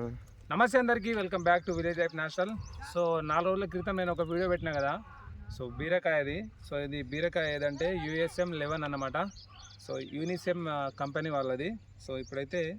నమస్తే అందరికీ welcome back to village life national. So నాలుగు రోజుల క్రితం నేను ఒక వీడియో పెట్టినా కదా? సో బీరకాయ అది. సో ఇది బీరకాయ ఏదంటే యూఎస్ఎం లెవెన్ అన్నమాట. సో యూనిసెమ్ కంపెనీ వాళ్ళది. సో ఇప్పుడైతే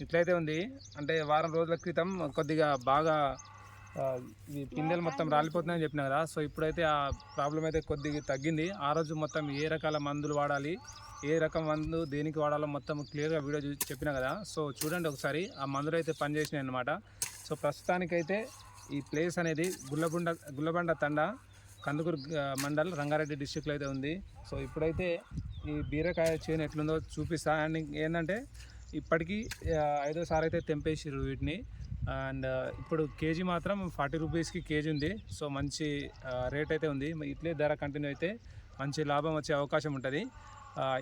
ఇట్లయితే ఉంది. అంటే వారం రోజుల క్రితం కొద్దిగా బాగా ఈ పిందెలు మొత్తం రాలిపోతున్నాయని చెప్పిన కదా సో ఇప్పుడైతే ఆ ప్రాబ్లం అయితే కొద్దిగా తగ్గింది. ఆ రోజు మొత్తం ఏ రకాల మందులు వాడాలి ఏ రకం మందు దేనికి వాడాలో మొత్తం క్లియర్గా వీడియో చెప్పిన కదా. సో చూడండి ఒకసారి ఆ మందులు అయితే పనిచేసినాయి అనమాట సో ప్రస్తుతానికైతే ఈ ప్లేస్ అనేది గుల్లబండ గుల్లబండ తండ కందుకూరు మండల్ రంగారెడ్డి డిస్టిక్లో అయితే ఉంది. సో ఇప్పుడైతే ఈ బీరకాయ చేను ఎట్లుందో చూపిస్తా. అండ్ ఏంటంటే ఇప్పటికీ ఐదోసారి అయితే తెంపేసిర్రు వీటిని. అండ్ ఇప్పుడు కేజీ మాత్రం ఫార్టీ రూపీస్కి కేజీ ఉంది. సో మంచి రేట్ అయితే ఉంది. ఇట్లే ధర కంటిన్యూ అయితే మంచి లాభం వచ్చే అవకాశం ఉంటుంది.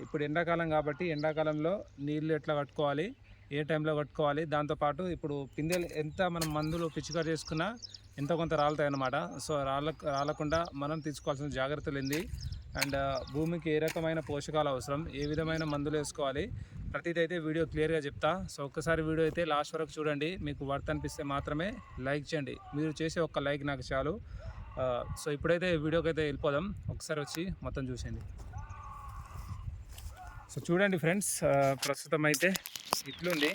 ఇప్పుడు ఎండాకాలం కాబట్టి ఎండాకాలంలో నీళ్ళు ఎట్లా కట్టుకోవాలి ఏ టైంలో కట్టుకోవాలి దాంతోపాటు ఇప్పుడు పిందెలు ఎంత మనం మందులు పిచికారి చేసుకున్నా ఎంతో కొంత రాలుతాయి అన్నమాట సో రాళ్ళ రాలకుండా మనం తీసుకోవాల్సిన జాగ్రత్తలు ఏంది? అండ్ భూమికి ఏ రకమైన పోషకాలు అవసరం ఏ విధమైన మందులు వేసుకోవాలి ప్రతిదీ అయితే వీడియో క్లియర్గా చెప్తా. సో ఒక్కసారి వీడియో అయితే లాస్ట్ వరకు చూడండి. మీకు వర్త్ అనిపిస్తే మాత్రమే లైక్ చేయండి. మీరు చేసే ఒక్క లైక్ నాకు చాలు. సో ఇప్పుడైతే వీడియోకి అయితే వెళ్ళిపోదాం. ఒకసారి వచ్చి మొత్తం చూసేయండి. సో చూడండి ఫ్రెండ్స్ ప్రస్తుతం అయితే ఇట్లుంది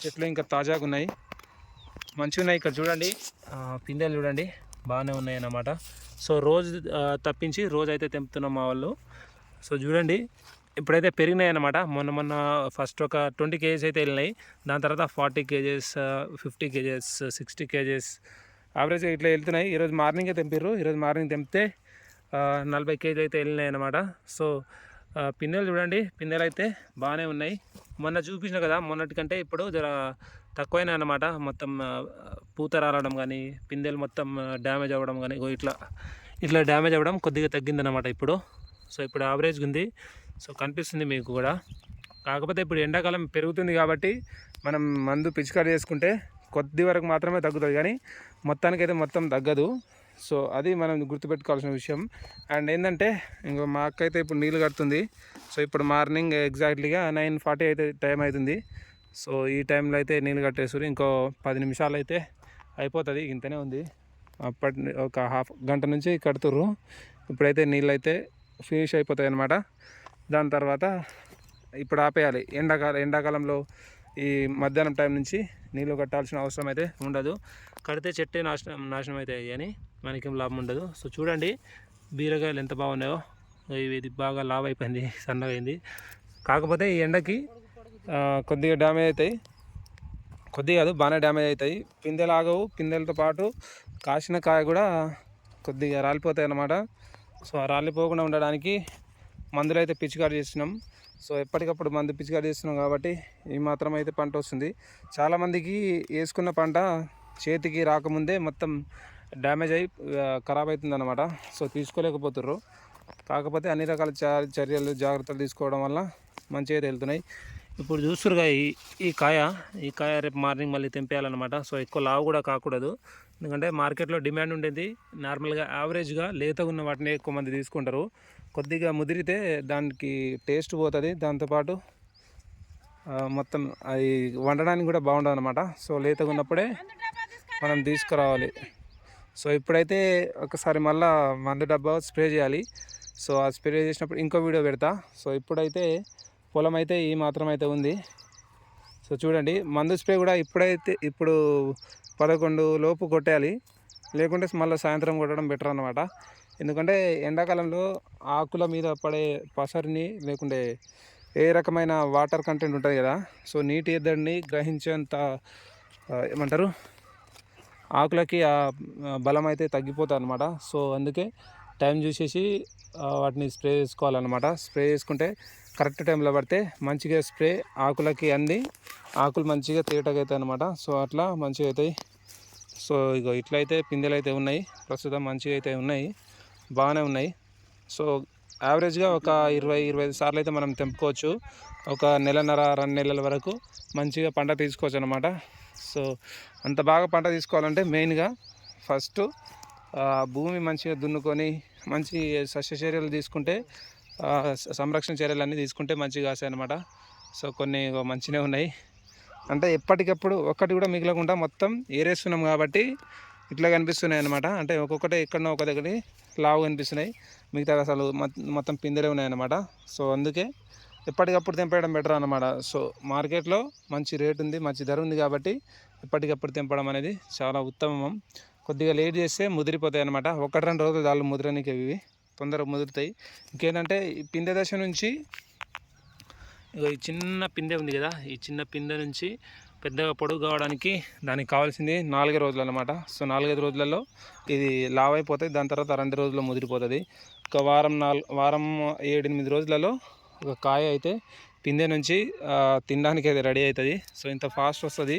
చెట్లు ఇంకా తాజాగా ఉన్నాయి. మంచిగా ఉన్నాయి ఇక్కడ చూడండి. ఆ, పిందెలు చూడండి. బాగానే ఉన్నాయి అన్నమాట. సో రోజు తప్పించి రోజు అయితే తెంపుతున్నాం మా వాళ్ళు. సో చూడండి. ఇప్పుడైతే పెరిగినాయి అన్నమాట మొన్న మొన్న ఫస్ట్ ఒక ట్వంటీ కేజీస్ అయితే వెళ్ళినాయి. దాని తర్వాత forty kgs fifty kgs sixty kgs యావరేజ్గా ఇట్లా వెళ్తున్నాయి. ఈరోజు మార్నింగే తెంపారు ఈరోజు మార్నింగ్ తెంపితే నలభై కేజీలు అయితే వెళ్ళినాయి అన్నమాట సో పిన్నెలు చూడండి. పిన్నెలు అయితే బాగానే ఉన్నాయి. మొన్న చూపించిన కదా మొన్నటికంటే ఇప్పుడు జర తక్కువైనా అనమాట మొత్తం పూత రాలడం కానీ పిందెలు మొత్తం డ్యామేజ్ అవ్వడం కానీ ఇట్లా ఇట్లా డ్యామేజ్ అవ్వడం కొద్దిగా తగ్గిందనమాట ఇప్పుడు. సో ఇప్పుడు యావరేజ్గా ఉంది. సో కనిపిస్తుంది మీకు కూడా. కాకపోతే ఇప్పుడు ఎండాకాలం పెరుగుతుంది కాబట్టి మనం మందు పిచికారి చేసుకుంటే కొద్ది వరకు మాత్రమే తగ్గుతుంది కానీ మొత్తానికైతే మొత్తం తగ్గదు. సో అది మనం గుర్తుపెట్టుకోవాల్సిన విషయం. అండ్ ఏంటంటే ఇంకో మా అక్క అయితే ఇప్పుడు నీళ్ళు కడుతుంది. సో ఇప్పుడు మార్నింగ్ ఎగ్జాక్ట్లీగా నైన్ ఫార్టీ అయితే టైం అవుతుంది. సో ఈ టైంలో అయితే నీళ్ళు కట్టేసారు ఇంకో పది నిమిషాలు అయితే అయిపోతుంది. ఇంతనే ఉంది. అప్పటి ఒక హాఫ్ గంట నుంచి కడుతుర్రు. ఇప్పుడైతే నీళ్ళు అయితే ఫినిష్ అయిపోతాయి అన్నమాట దాని తర్వాత ఇప్పుడు ఆపేయాలి. ఎండాకాలం ఎండాకాలంలో ఈ మధ్యాహ్నం టైం నుంచి నీళ్ళు కట్టాల్సిన అవసరం అయితే ఉండదు. కడితే చెట్టే నాశనం నాశనం అవుతాయి అని మనకేం లాభం ఉండదు. సో చూడండి బీరకాయలు ఎంత బాగున్నాయో. ఇవి ఇది బాగా లావ్ అయిపోయింది సన్నగైంది కాకపోతే ఈ ఎండకి కొద్దిగా డ్యామేజ్ అవుతాయి. కొద్దిగా కాదు బాగానే డ్యామేజ్ అవుతాయి. పిందెలు ఆగవు. పిందెలతో పాటు కాసిన కాయ కూడా కొద్దిగా రాలిపోతాయి అన్నమాట. సో ఆ రాలిపోకుండా ఉండడానికి మందులు అయితే పిచికారి చేస్తున్నాం సో ఎప్పటికప్పుడు మందు పిచికారి చేస్తున్నాం కాబట్టి ఈ మాత్రం అయితే పంట వస్తుంది. చాలామందికి వేసుకున్న పంట చేతికి రాకముందే మొత్తం డ్యామేజ్ అయి ఖరాబ్ అవుతుంది అనమాట సో తీసుకోలేకపోతుర్రు. కాకపోతే అన్ని రకాల చర్యలు జాగ్రత్తలు తీసుకోవడం వల్ల మంచిగా అయితే వెళ్తున్నాయి ఇప్పుడు చూస్తురుగా ఈ ఈ కాయ ఈ కాయ రేపు మార్నింగ్ మళ్ళీ తెంపేయాలన్నమాట. సో ఎక్కువ లావు కూడా కాకూడదు. ఎందుకంటే మార్కెట్లో డిమాండ్ ఉండేది. నార్మల్గా యావరేజ్గా లేతగా ఉన్న వాటిని ఎక్కువ మంది తీసుకుంటారు. కొద్దిగా ముదిరితే దానికి టేస్ట్ పోతుంది. దాంతోపాటు మొత్తం అది వండడానికి కూడా బాగుండదు అనమాట సో లేతగా ఉన్నప్పుడే మనం తీసుకురావాలి. సో ఇప్పుడైతే ఒకసారి మళ్ళా మందు డబ్బా స్ప్రే చేయాలి. సో ఆ స్ప్రే చేసినప్పుడు ఇంకో వీడియో పెడతా. సో ఇప్పుడైతే పొలం అయితే ఈ మాత్రం అయితే ఉంది. సో చూడండి మందు స్ప్రే కూడా ఇప్పుడైతే ఇప్పుడు పదకొండు లోపు కొట్టేయాలి. లేకుంటే మళ్ళీ సాయంత్రం కొట్టడం బెటర్ అనమాట ఎందుకంటే ఎండాకాలంలో ఆకుల మీద పడే పసరిని లేకుంటే ఏ రకమైన వాటర్ కంటెంట్ ఉంటుంది కదా సో నీటి ఎద్దడిని గ్రహించేంత ఏమంటారు? ఆకులకి ఆ బలం అయితే తగ్గిపోతుంది అనమాట సో అందుకే టైం చూసేసి వాటిని స్ప్రే చేసుకోవాలన్నమాట. స్ప్రే చేసుకుంటే కరెక్ట్ టైంలో పడితే మంచిగా స్ప్రే ఆకులకి అంది. ఆకులు మంచిగా తేటగా అవుతాయి అనమాట సో అట్లా మంచిగా అవుతాయి సో ఇగో ఇట్లయితే పిందెలు అయితే ఉన్నాయి. ప్రస్తుతం మంచిగా అయితే ఉన్నాయి. బాగానే ఉన్నాయి. సో యావరేజ్గా ఒక ఇరవై ఇరవై ఐదు సార్లు అయితే మనం తెంపుకోవచ్చు. ఒక నెలన్నర రెండు నెలల వరకు మంచిగా పంట తీసుకోవచ్చు అనమాట సో అంత బాగా పంట తీసుకోవాలంటే మెయిన్గా ఫస్ట్ భూమి మంచిగా దున్నుకొని మంచి సస్య చర్యలు తీసుకుంటే సంరక్షణ చర్యలు అన్నీ తీసుకుంటే మంచిగా కాస్తాయి అనమాట సో కొన్ని మంచినే మంచిగా ఉన్నాయి. అంటే ఎప్పటికప్పుడు ఒక్కటి కూడా మిగలకుండా మొత్తం ఏరేస్తున్నాం కాబట్టి ఇట్లా కనిపిస్తున్నాయి అనమాట అంటే ఒక్కొక్కటి ఎక్కడో ఒక దగ్గర లావు కనిపిస్తున్నాయి. మిగతా అసలు మొత్తం పిందెలే ఉన్నాయన్నమాట. సో అందుకే ఎప్పటికప్పుడు తెంపేయడం బెటర్ అనమాట సో మార్కెట్లో మంచి రేట్ ఉంది మంచి ధర ఉంది కాబట్టి ఎప్పటికప్పుడు తెంపడం అనేది చాలా ఉత్తమం. కొద్దిగా లేట్ చేస్తే ముదిరిపోతాయి అనమాట ఒకటి రెండు రోజులు దాళ్ళు ముదిరనికి ఇవి. తొందరగా ముదురుతాయి. ఇంకేంటంటే ఈ పిందె దశ నుంచి ఇగో ఈ చిన్న పిందె ఉంది కదా ఈ చిన్న పిందె నుంచి పెద్దగా పొడుగు కావడానికి దానికి కావాల్సింది నాలుగే రోజులు అనమాట సో నాలుగైదు రోజులలో ఇది లావ్ అయిపోతుంది దాని తర్వాత రెండు రోజుల్లో ముదిరిపోతుంది. ఒక వారం నాలుగు వారం ఏడెనిమిది రోజులలో ఒక కాయ అయితే పిందె నుంచి తినడానికి అయితే రెడీ అవుతుంది సో ఇంత ఫాస్ట్ వస్తుంది.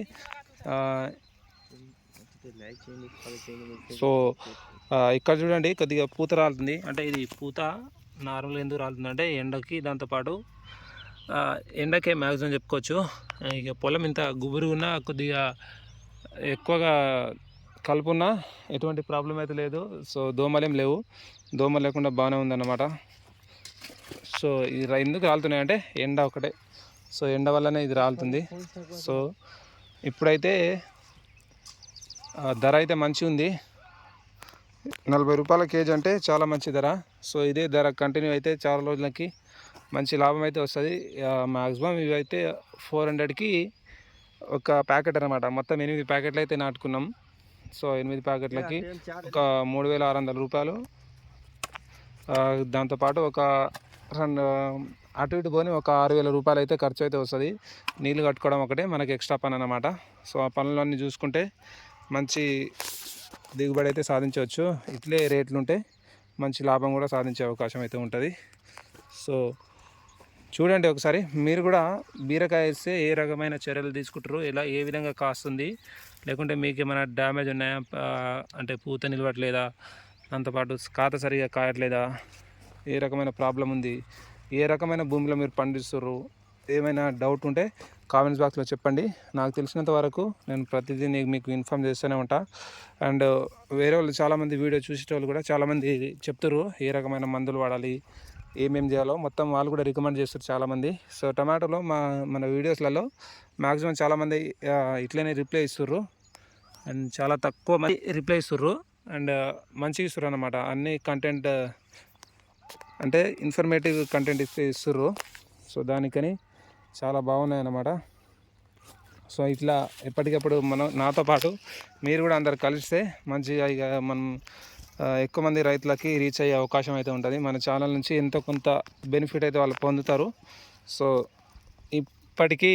సో ఇక్కడ చూడండి కొద్దిగా పూత రాలుతుంది. అంటే ఇది పూత నార్మల్గా ఎందుకు రాలుతుంది అంటే ఎండకి దాంతోపాటు ఎండకే మ్యాక్సిమం చెప్పుకోవచ్చు. ఇక పొలం ఇంత గుబురు ఉన్నా కొద్దిగా ఎక్కువగా కలుపున్నా ఎటువంటి ప్రాబ్లం అయితే లేదు. సో దోమలేం లేవు. దోమ లేకుండా బాగానే ఉందన్నమాట. సో ఇది ఎందుకు రాలుతున్నాయి అంటే ఎండ ఒకటే. సో ఎండ వల్లనే ఇది రాలుతుంది. సో ఇప్పుడైతే ధర అయితే మంచిగా ఉంది. నలభై రూపాయల కేజీ అంటే చాలా మంచి ధర. సో ఇదే ధర కంటిన్యూ అయితే చాలా రోజులకి మంచి లాభం అయితే వస్తుంది. మ్యాక్సిమం ఇవి అయితే ఫోర్ హండ్రెడ్కి ఒక ప్యాకెట్ అనమాట మొత్తం ఎనిమిది ప్యాకెట్లు అయితే నాటుకున్నాం. సో ఎనిమిది ప్యాకెట్లకి ఒక మూడు వేల ఆరు వందల రూపాయలు. దాంతోపాటు ఒక రెండు అటు ఇటు పోని ఒక ఆరు వేల రూపాయలు అయితే ఖర్చు అయితే వస్తుంది. నీళ్ళు కట్టుకోవడం ఒకటే మనకి ఎక్స్ట్రా పని అనమాట సో ఆ పనులన్నీ చూసుకుంటే మంచి దిగుబడి అయితే సాధించవచ్చు. ఇట్లే రేట్లు ఉంటే మంచి లాభం కూడా సాధించే అవకాశం అయితే ఉంటుంది. సో చూడండి ఒకసారి మీరు కూడా బీరకాయ వేస్తే ఏ రకమైన చర్యలు తీసుకుంటారు? ఇలా ఏ విధంగా కాస్తుంది? లేకుంటే మీకు ఏమైనా డ్యామేజ్ ఉన్నాయా? అంటే పూత నిలవట్లేదా? దాంతోపాటు ఖాత సరిగా కాయట్లేదా? ఏ రకమైన ప్రాబ్లం ఉంది? ఏ రకమైన భూమిలో మీరు పండిస్తుర్రు? ఏమైనా డౌట్ ఉంటే కామెంట్స్ బాక్స్లో చెప్పండి. నాకు తెలిసినంత వరకు నేను ప్రతిదీ నీకు మీకు ఇన్ఫామ్ చేస్తూనే ఉంటా. అండ్ వేరే వాళ్ళు చాలామంది వీడియో చూసేటోళ్ళు కూడా చాలామంది చెప్తారు ఏ రకమైన మందులు వాడాలి ఏమేమి చేయాలో. మొత్తం వాళ్ళు కూడా రికమెండ్ చేస్తారు చాలామంది. సో టమాటోలో మా మన వీడియోస్లలో మ్యాక్సిమం చాలామంది ఇట్లనే రిప్లై ఇస్తుర్రు. అండ్ చాలా తక్కువ మంది రిప్లై ఇస్తుర్రు. అండ్ మంచిగా ఇస్తుర్రు అనమాట అన్ని కంటెంట్ అంటే ఇన్ఫర్మేటివ్ కంటెంట్ ఇస్తే ఇస్తుర్రు. సో దానికని చాలా బాగున్నాయి అన్నమాట సో ఇట్లా ఎప్పటికప్పుడు మనం నాతో పాటు మీరు కూడా అందరు కలిస్తే మంచిగా ఇక మనం ఎక్కువ మంది రైతులకి రీచ్ అయ్యే అవకాశం అయితే ఉంటుంది. మన ఛానల్ నుంచి ఎంతో కొంత బెనిఫిట్ అయితే వాళ్ళు పొందుతారు. సో ఇప్పటికీ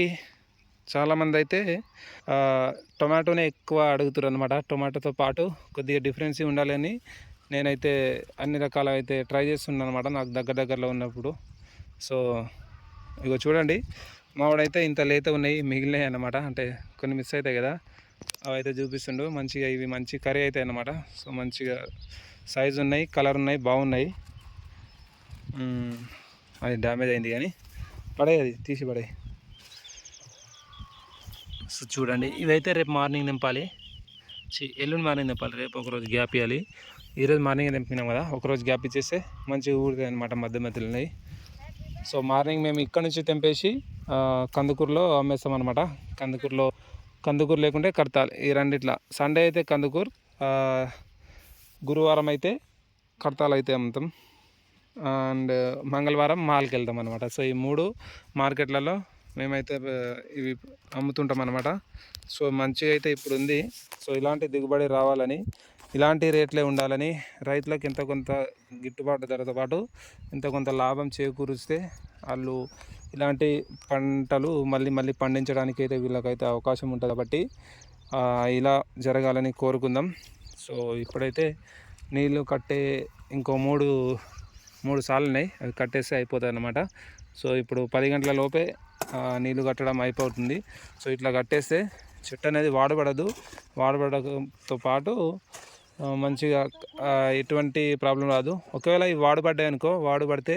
చాలామంది అయితే టొమాటోనే ఎక్కువ అడుగుతారు అనమాట టొమాటోతో పాటు కొద్దిగా డిఫరెన్స్ ఉండాలని నేనైతే అన్ని రకాల అయితే ట్రై చేస్తున్నాను అనమాట నాకు దగ్గర దగ్గరలో ఉన్నప్పుడు. సో ఇగో చూడండి మావాడైతే ఇంత లేత ఉన్నాయి మిగిలినాయి అన్నమాట. అంటే కొన్ని మిస్ అవుతాయి కదా అవి అయితే చూపిస్తుండు. మంచిగా ఇవి మంచి కర్రీ అవుతాయి అన్నమాట. సో మంచిగా సైజు ఉన్నాయి కలర్ ఉన్నాయి బాగున్నాయి. అది డ్యామేజ్ అయింది కానీ పడే అది తీసి పడే సో చూడండి ఇవైతే రేపు మార్నింగ్ నింపాలి చి ఎల్లుండి మార్నింగ్ నింపాలి రేపు ఒకరోజు గ్యాప్ ఇవ్వాలి ఈరోజు మార్నింగ్ నింపినాం కదా ఒకరోజు గ్యాప్ ఇచ్చేస్తే మంచిగా ఊరుతాయి అనమాట మధ్య మధ్యలో ఉన్నాయి. సో మార్నింగ్ మేము ఇక్కడ నుంచి తెంపేసి కందుకూరులో అమ్మేస్తాం అనమాట కందుకూరులో కందుకూరు లేకుంటే కడతాలి ఈ రెండిట్లా. సండే అయితే కందుకూరు గురువారం అయితే కడతాలు అయితే అమ్ముతాం. అండ్ మంగళవారం మాల్కి వెళ్తాం అనమాట సో ఈ మూడు మార్కెట్లలో మేమైతే ఇవి అమ్ముతుంటాం అనమాట సో మంచిగా అయితే ఇప్పుడు ఉంది సో ఇలాంటి దిగుబడి రావాలని ఇలాంటి రేట్లే ఉండాలని రైతులకు ఎంత కొంత గిట్టుబాటు ధరతో పాటు ఎంత కొంత లాభం చేకూరిస్తే వాళ్ళు ఇలాంటి పంటలు మళ్ళీ మళ్ళీ పండించడానికి అయితే వీళ్ళకైతే అవకాశం ఉంటుంది కాబట్టి ఇలా జరగాలని కోరుకుందాం. సో ఇప్పుడైతే నీళ్ళు కట్టే ఇంకో మూడు మూడు సార్లు ఉన్నాయి. అవి కట్టేస్తే అయిపోతుంది అనమాట సో ఇప్పుడు పది గంటల లోపే నీళ్ళు కట్టడం అయిపోతుంది. సో ఇట్లా కట్టేస్తే చెట్టు అనేది వాడబడదు. వాడబడడంతో పాటు మంచిగా ఎటువంటి ప్రాబ్లం రాదు. ఒకవేళ ఇవి వాడబడ్డాయి అనుకో వాడబడితే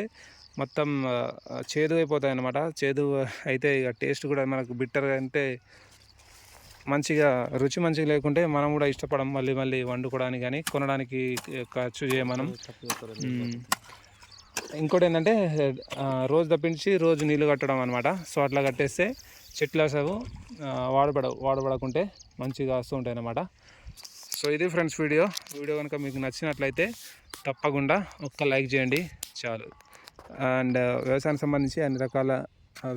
మొత్తం చేదు అయిపోతాయి అన్నమాట. చేదు అయితే ఇక టేస్ట్ కూడా మనకు బిట్టర్గా అంటే మంచిగా రుచి మంచిగా లేకుంటే మనం కూడా ఇష్టపడం. మళ్ళీ మళ్ళీ వండుకోవడానికి కానీ కొనడానికి ఖర్చు చేయం మనం మ్మ్. ఇంకోటి ఏంటంటే రోజు తప్పించి రోజు నీళ్ళు కట్టడం అనమాట సో అట్లా కట్టేస్తే చెట్లు ఆ, వాడబడ వాడబడకుంటే మంచిగా వస్తూ ఉంటాయి అన్నమాట. సో ఇది ఫ్రెండ్స్ వీడియో. వీడియో కనుక మీకు నచ్చినట్లయితే తప్పకుండా ఒక్క లైక్ చేయండి. చాలు. అండ్ వ్యవసాయానికి సంబంధించి అన్ని రకాల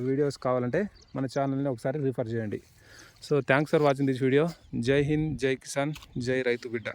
వీడియోస్ కావాలంటే మన ఛానల్ని ఒకసారి రిఫర్ చేయండి. So thanks for watching this video జై హింద్ జై కిసాన్ జై రైతు బిడ్డ.